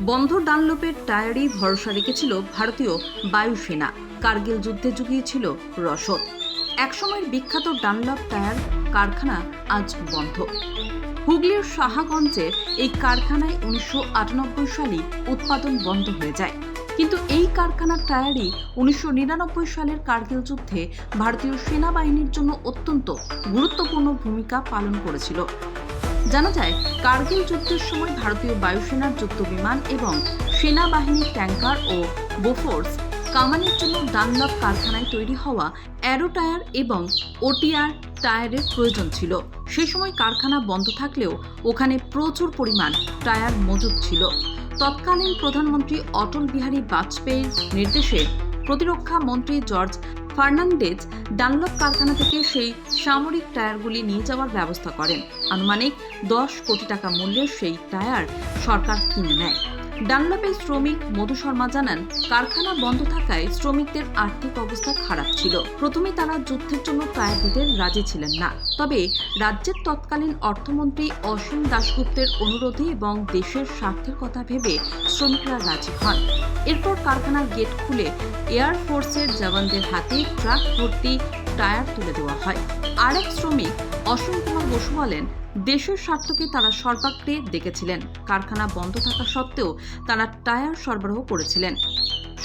বন্ধ ডানলোপের টায়ারেই ভরসা রেখেছিল ভারতীয় বায়ুসেনা। কার্গিল যুদ্ধে জুগিয়েছিল রসদ। একসময়ের বিখ্যাত ডানলপ টায়ার কারখানা আজ বন্ধ। হুগলির সাহাগঞ্জে এই কারখানায় উনিশশো আটানব্বই সালে উৎপাদন বন্ধ হয়ে যায়। কিন্তু এই কারখানার টায়ারই উনিশশো নিরানব্বই সালের কার্গিল যুদ্ধে ভারতীয় সেনাবাহিনীর জন্য অত্যন্ত গুরুত্বপূর্ণ ভূমিকা পালন করেছিল। জানা যায়, কার্গিল যুদ্ধের সময় ভারতীয় বায়ুসেনার যুদ্ধ বিমান এবং সেনাবাহিনীর ট্যাঙ্কার ও বোফোর্স কামানের জন্য ডানলপ কারখানায় তৈরি হওয়া অ্যারো টায়ার এবং ওটিআর টায়ারের প্রয়োজন ছিল। সেই সময় কারখানা বন্ধ থাকলেও ওখানে প্রচুর পরিমাণ টায়ার মজুদ ছিল। তৎকালীন প্রধানমন্ত্রী অটল বিহারী বাজপেয়ীর নির্দেশে প্রতিরক্ষা মন্ত্রী জর্জ ফার্নান্ডেজ ডানলপ কারখানা থেকে সেই সামরিক টায়ারগুলি নিয়ে যাওয়ার ব্যবস্থা করেন। আনুমানিক দশ কোটি টাকা মূল্যের সেই টায়ার সরকার কিনে নেয়। ডানলপের শ্রমিক মধু শর্মা জানান, কারখানা বন্ধ থাকায় শ্রমিকদের আর্থিক অবস্থা খারাপ ছিল। প্রথমে তারা যুদ্ধের জন্য টায়ার দিতে রাজি ছিলেন না। তবে রাজ্যের তৎকালীন অর্থমন্ত্রী অসীম দাশগুপ্তের অনুরোধে এবং দেশের স্বার্থের কথা ভেবে শ্রমিকরা রাজি হন। এরপর কারখানার গেট খুলে এয়ার ফোর্সের জওয়ানদের হাতে ট্রাক ভর্তি টায়ার তুলে দেওয়া হয়। আরেক শ্রমিক অসীম কুমার বসু বলেন, দেশের স্বার্থকে তারা সর্বাগ্রে দেখেছিলেন। কারখানা বন্ধ থাকা সত্ত্বেও তারা টায়ার সরবরাহ করেছিলেন।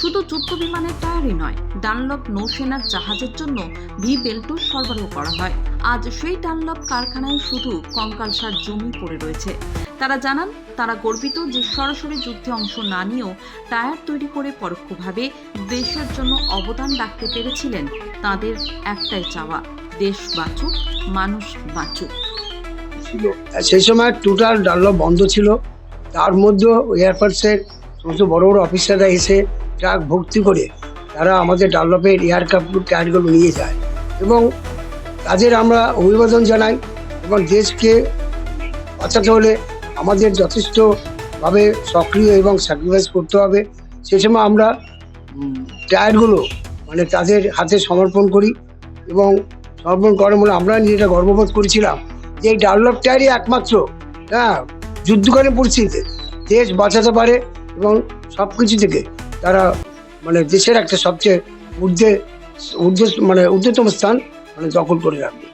শুধু যুদ্ধ বিমানের টায়ারই নয়, ডানলপ নৌসেনার জাহাজের জন্য ভি বেল্টও সরবরাহ করা হয়। আজ সেই ডানলপ কারখানায় শুধু কঙ্কালসার জমি পড়ে রয়েছে। তারা জানান, তারা গর্বিত যে সরাসরি যুদ্ধে অংশ না নিয়েও টায়ার তৈরি করে পরোক্ষভাবে দেশের জন্য অবদান রাখতে পেরেছিলেন তাদের একটাই চাওয়া, দেশ বাঁচুক, মানুষ বাঁচুক। সেই সময় টোটাল ডানলপ বন্ধ ছিল। তার মধ্যেও এয়ারফোর্সের সমস্ত বড় বড় অফিসাররা এসে ট্রাক ভর্তি করে তারা আমাদের ডানলপের এয়ারক্রাফট টায়ারগুলো নিয়ে যায়। এবং তাদের আমরা অভিবাদন জানাই এবং দেশকে বাঁচাতে হলে আমাদের যথেষ্টভাবে সক্রিয় এবং স্যাক্রিফাইস করতে হবে। সে সময় আমরা টায়ারগুলো মানে তাদের হাতে সমর্পণ করি এবং সমর্পণ করার মনে আমরা নিজেরা গর্ববোধ করেছিলাম যে এই ডানলপ টায়ারই একমাত্র হ্যাঁ যুদ্ধকালীন পরিস্থিতিতে দেশ বাঁচাতে পারে এবং সব কিছু থেকে তারা মানে দেশের একটা সবচেয়ে ঊর্ধ্বে ঊর্ধ্ব মানে ঊর্ধ্বতম স্থান মানে দখল করে রাখবে।